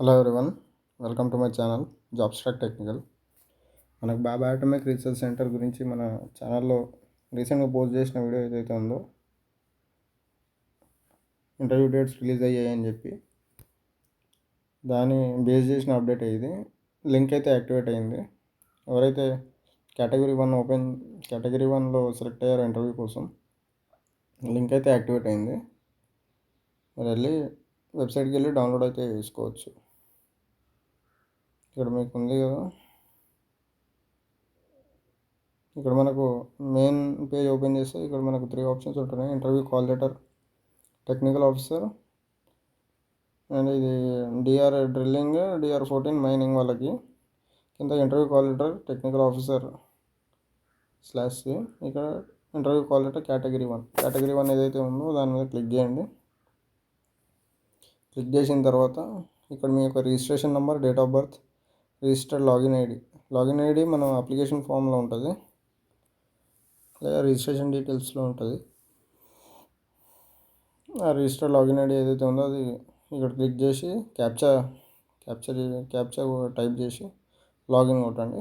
Hello everyone welcome to my channel job stack technical మనకు Bhabha atomic research centre గురించి మన ఛానల్లో రీసెంట్గా పోస్ట్ చేసిన వీడియో ఏదైతే ఉందో ఇంటర్వ్యూ డేట్స్ రిలీజ్ అయ్యాయని చెప్పి దాన్ని బేస్ చేసిన అప్డేట్ అయ్యింది లింక్ అయితే యాక్టివేట్ అయింది. ఎవరైతే కేటగిరీ వన్ ఓపెన్ కేటగిరీ వన్లో సెలెక్ట్ అయ్యారో ఇంటర్వ్యూ కోసం లింక్ అయితే యాక్టివేట్ అయింది. మీరు వెళ్ళి వెబ్సైట్కి వెళ్ళి డౌన్లోడ్ అయితే చేసుకోవచ్చు. ఇక్కడ మీకు ఉంది కదా. ఇక్కడ మనకు మెయిన్ పేజ్ ఓపెన్ చేస్తే ఇక్కడ మనకు త్రీ ఆప్షన్స్ ఉంటున్నాయి. Interview call letter technical officer and ఇది DR drilling DR fourteen mining వాళ్ళకి. కింద interview call letter technical officer slash ఇక్కడ interview call letter category one category one ఏదైతే ఉందో దాని మీద క్లిక్ చేయండి. క్లిక్ చేసిన తర్వాత ఇక్కడ మీ యొక్క registration number date of birth registered login ID. Login ID మనం అప్లికేషన్ ఫామ్లో ఉంటుంది. లేదా రిజిస్ట్రేషన్ డీటెయిల్స్లో ఉంటుంది. ఆ రిజిస్టర్ లాగిన్ ఐడి ఏదైతే ఉందో అది ఇక్కడ క్లిక్ చేసి క్యాప్చా క్యాప్చర్ క్యాప్చా టైప్ చేసి లాగిన్ కొట్టండి.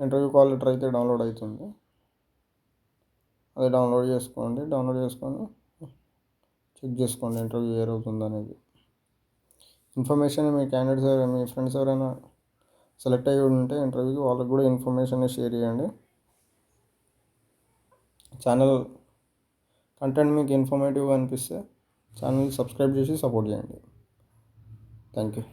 ఇంటర్వ్యూ కాల్ లెటర్ అయితే డౌన్లోడ్ అవుతుంది. అది డౌన్లోడ్ చేసుకోండి. డౌన్లోడ్ చేసుకొని చెక్ చేసుకోండి ఇంటర్వ్యూ ఏ రోజు ఉందనేది. ఇన్ఫర్మేషన్ మీ క్యాండిడేట్స్ మీ ఫ్రెండ్స్ ఎవరైనా సెలెక్ట్ అయ్యి ఉంటే ఇంటర్వ్యూకి వాళ్ళకి కూడా ఇన్ఫర్మేషన్ షేర్ చేయండి. ఛానల్ కంటెంట్ మీకు ఇన్ఫర్మేటివ్గా అనిపిస్తే ఛానల్ సబ్స్క్రైబ్ చేసి సపోర్ట్ చేయండి. Thank you